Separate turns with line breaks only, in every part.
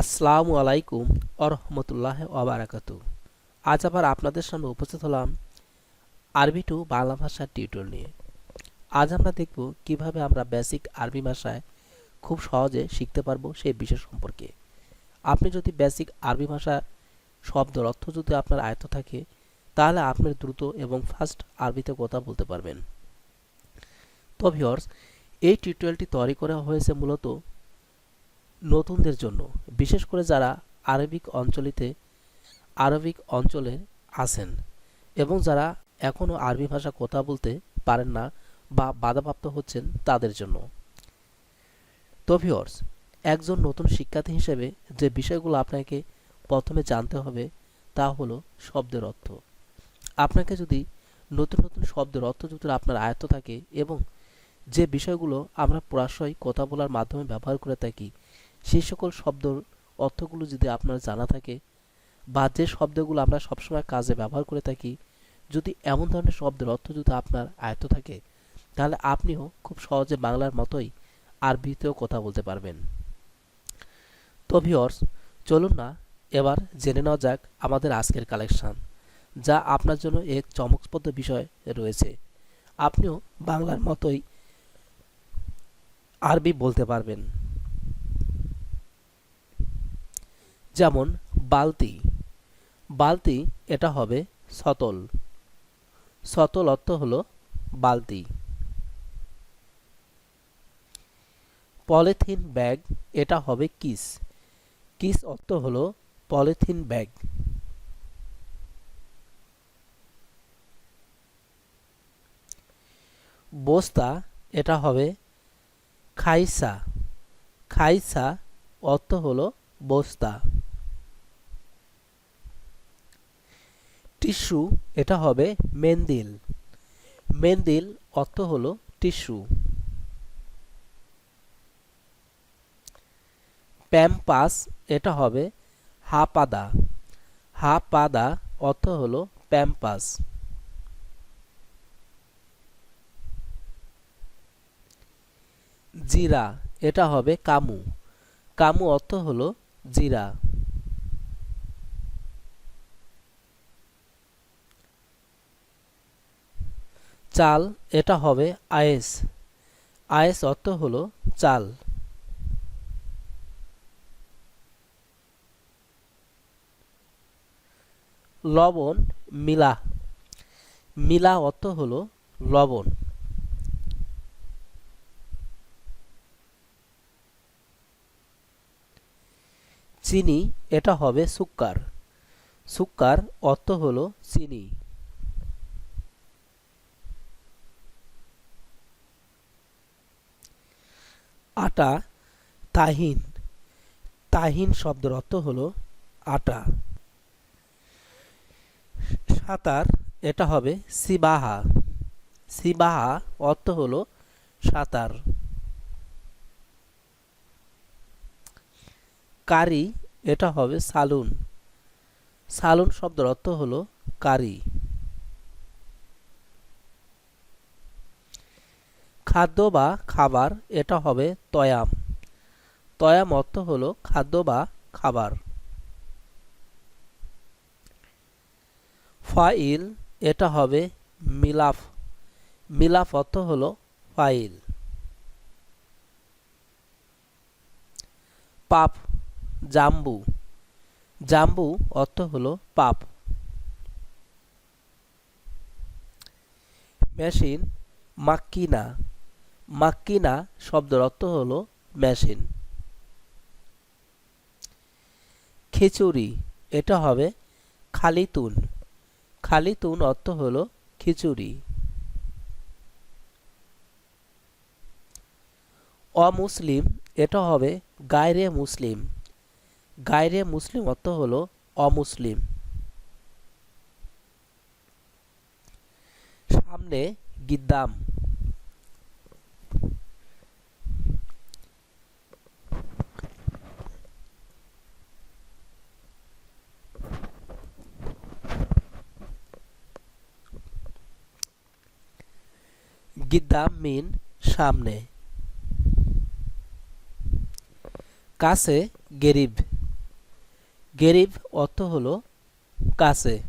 আসসালামু আলাইকুম আরহামতুল্লাহ ওবরাকাত আজ আবার আপনাদের সামনে উপস্থিত হলাম আরবি টু বাংলা ভাষার টিউটোরিয়াল নিয়ে। আজ আমরা দেখব কীভাবে আমরা বেসিক আরবি ভাষায় খুব সহজে শিখতে পারব সেই বিষয় সম্পর্কে। আপনি যদি বেসিক আরবি ভাষা শব্দের অর্থ যদি আপনার আয়ত্ত থাকে, তাহলে আপনি দ্রুত এবং ফাস্ট আরবিতে কথা বলতে পারবেন। তো ভিওর্স এই টিউটোরিয়ালটি তৈরি করা হয়েছে মূলত নতুনদের জন্য, বিশেষ করে যারা আরবিক অঞ্চলিতে, আরবিক অঞ্চলে আছেন এবং যারা এখনও আরবি ভাষা কথা বলতে পারেন না বা বাধাপ্রাপ্ত হচ্ছেন তাদের জন্য। তো একজন নতুন শিক্ষার্থী হিসেবে যে বিষয়গুলো আপনাকে প্রথমে জানতে হবে তা হলো শব্দের অর্থ। আপনাকে যদি নতুন নতুন শব্দের অর্থ যদি আপনার আয়ত্ত থাকে এবং যে বিষয়গুলো আমরা প্রায়শই কথা বলার মাধ্যমে ব্যবহার করে থাকি সেই সকল শব্দর অর্থগুলো যদি আপনার জানা থাকে বা যে শব্দগুলো আমরা সবসময় কাজে ব্যবহার করে থাকি, যদি এমন ধরনের শব্দের অর্থ যদি আপনার আয়ত্ত থাকে, তাহলে আপনিও খুব সহজে বাংলার মতোই আরবিতেও কথা বলতে পারবেন। তো ভিওর্স চলুন না, এবার জেনে নেওয়া যাক আমাদের আজকের কালেকশান যা আপনার জন্য এক চমকপ্রদ বিষয় রয়েছে। আপনিও বাংলার মতোই আরবি বলতে পারবেন। যেমন বালতি। বালতি এটা হবে সতল। সতল অর্থ হলো বালতি। পলিথিন ব্যাগ এটা হবে কিস। কিস অর্থ হলো পলিথিন ব্যাগ। বস্তা এটা হবে খাইসা। খাইসা অর্থ হলো বস্তা। টিস্যু, এটা হবে মেন্দিল। মেন্দিল অর্থ হলো টিস্যু। প্যাম্পাস, এটা হবে হাপাদা। হাপাদা অর্থ হলো প্যাম্পাস। জিরা, এটা হবে কামু। কামু অর্থ হলো জিরা। চাল, এটা হবে আয়েস। আয়েস অর্থ হলো চাল। লবণ, মিলা। মিলা অর্থ হলো লবণ। চিনি, এটা হবে সুক্কার। সুক্কার অর্থ হলো চিনি। আটা, তাহিন। তাহিন শব্দের অর্থ হলো আটা। সাঁতার, এটা হবে সিবাহা। সিবাহা অর্থ হলো সাঁতার। কারি, এটা হবে সালুন। সালুন শব্দের অর্থ হলো কারি। খাদ্য বা খাবার, এটা হবে তয়াম। তয়াম অর্থ হলো খাদ্য বা খাবার। ফাইল, এটা হবে মিলাফ। মিলাফ অর্থ হলো ফাইল। পাপ, জাম্বু। জাম্বু অর্থ হলো পাপ। মেশিন, মাক্কিনা। মাক্কিনা শব্দের অর্থ হল মেশিন। খিচুড়ি, এটা হবে খালিতুন। খালিতুন অর্থ হল খিচুড়ি। অমুসলিম, এটা হবে গায়রে মুসলিম। গায়রে মুসলিম অর্থ হল অমুসলিম। সামনে গিদ্দাম। গিদ্দাম মিন সামনে। কাছে গেরিব। গেরিব অর্থ হলো কাছে।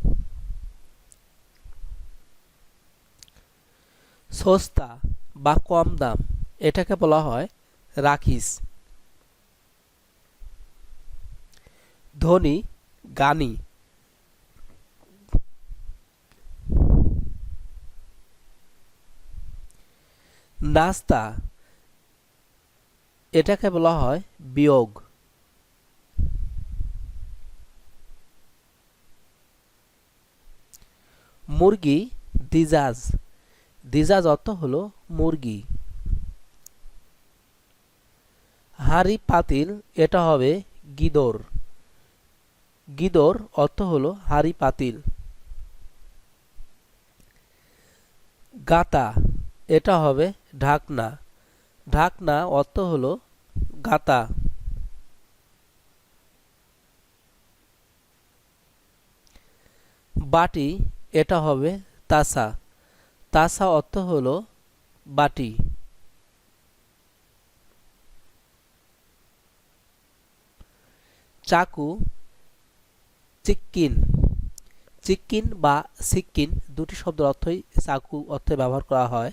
সস্তা বা কম দাম, এটাকে বলা হয় রাখিস। ধনী, গানি। নাস্তা, এটাকে বলা হয় বিয়োগ। মুরগি, দিজাজ। দিজাজ অর্থ হলো মুরগি। হাঁড়ি, পাতিল, এটা হবে গিদর। গিদর অর্থ হলো হাঁড়ি, পাতিল। গাতা, এটা হবে ঢাকনা। ঢাকনা অর্থ হলো গাতা। বাটি, এটা হবে তাসা। তাসা অর্থ হলো বাটি। চাকু, চিক্কিন। চিক্কিন বা সিক্কিন, দুটি শব্দের অর্থই চাকু অর্থে ব্যবহার করা হয়।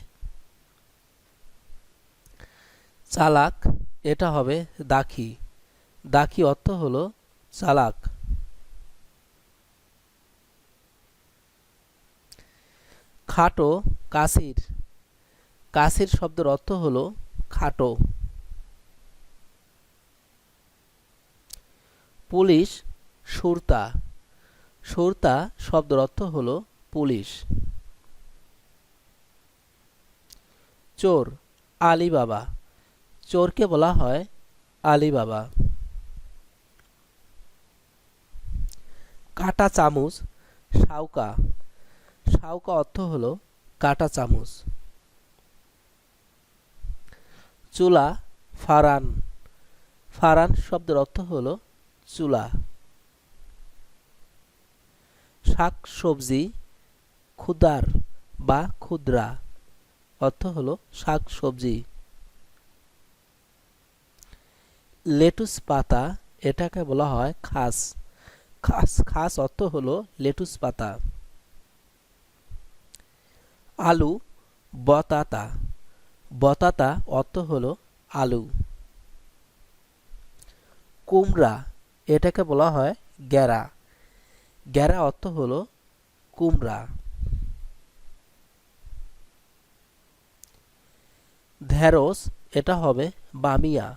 চালাক, এটা হবে দাখি। দাখি অর্থ হলো চালাক। খাটো, কাসির। কাসির শব্দের অর্থ হলো খাটো। পুলিশ, সুরতা। সুরতা শব্দের অর্থ হলো পুলিশ। চোর, আলিবাবা। চোরকে বলা হয় আলিবাবা। কাটা চামচ সাউকা সাউকা অর্থ হলো কাটা চামচ। চুলা, ফারান। ফারান শব্দের অর্থ হলো চুলা। শাক, সবজি, ক্ষুদার বা ক্ষুদ্রা। অর্থ হলো শাক, সবজি। লেটুস পাতা এটাকে বলা হয় খাস। খাস খাস অর্থ হলো লেটুস পাতা। আলু, বতাতা। বতাতা অর্থ হলো আলু। কুমড়া, এটাকে বলা হয় গ্যারা। গ্যারা অর্থ হলো কুমড়া। ঢেঁড়স, এটা হবে বামিয়া।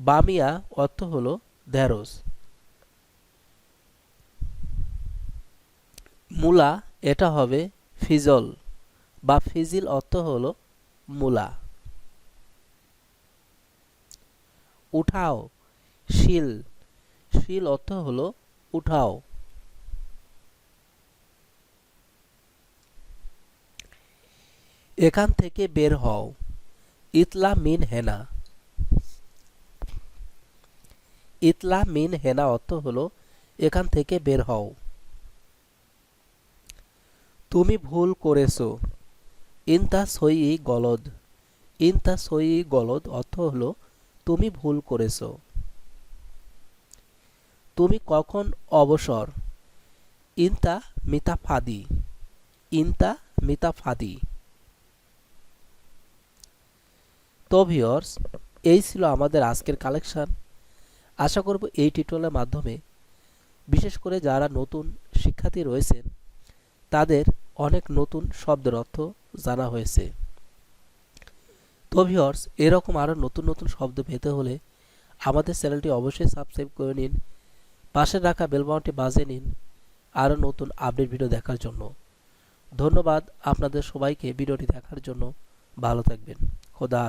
বামিয়া অর্থ হল ঢেঁড়স। মূলা, এটা হবে ফিজল বা ফিজিল অর্থ হল মূলা। উঠাও, শিল শিল অর্থ হল উঠাও। এখান থেকে বের হও। ইতলা মিন হেনা। ইতলা মিন হেনা অর্থ হলো, এখান থেকে বের হও। তুমি ভুল করেছ। ইনতা সই গলদ। ইনতা সই গলদ অর্থ হলো, তুমি ভুল করেছ। তুমি কখন অবসর? ইনতা মিতা ফাদি। ইনতা মিতা ফাদি। তো ভিওর্স এই ছিল আমাদের আজকের কালেকশন আশা করব এই টিউটোরিয়ালের মাধ্যমে, বিশেষ করে যারা নতুন শিক্ষার্থী রয়েছেন, তাদের অনেক নতুন শব্দের অর্থ জানা হয়েছে। তো ভিওর্স এরকম আরও নতুন নতুন শব্দ পেতে হলে আমাদের চ্যানেলটি অবশ্যই সাবস্ক্রাইব করে নিন, পাশে রাখা বেলবাউনটি বাজে নিন আরও নতুন আপডেট ভিডিও দেখার জন্য। ধন্যবাদ আপনাদের সবাইকে ভিডিওটি দেখার জন্য। ভালো থাকবেন। খোদা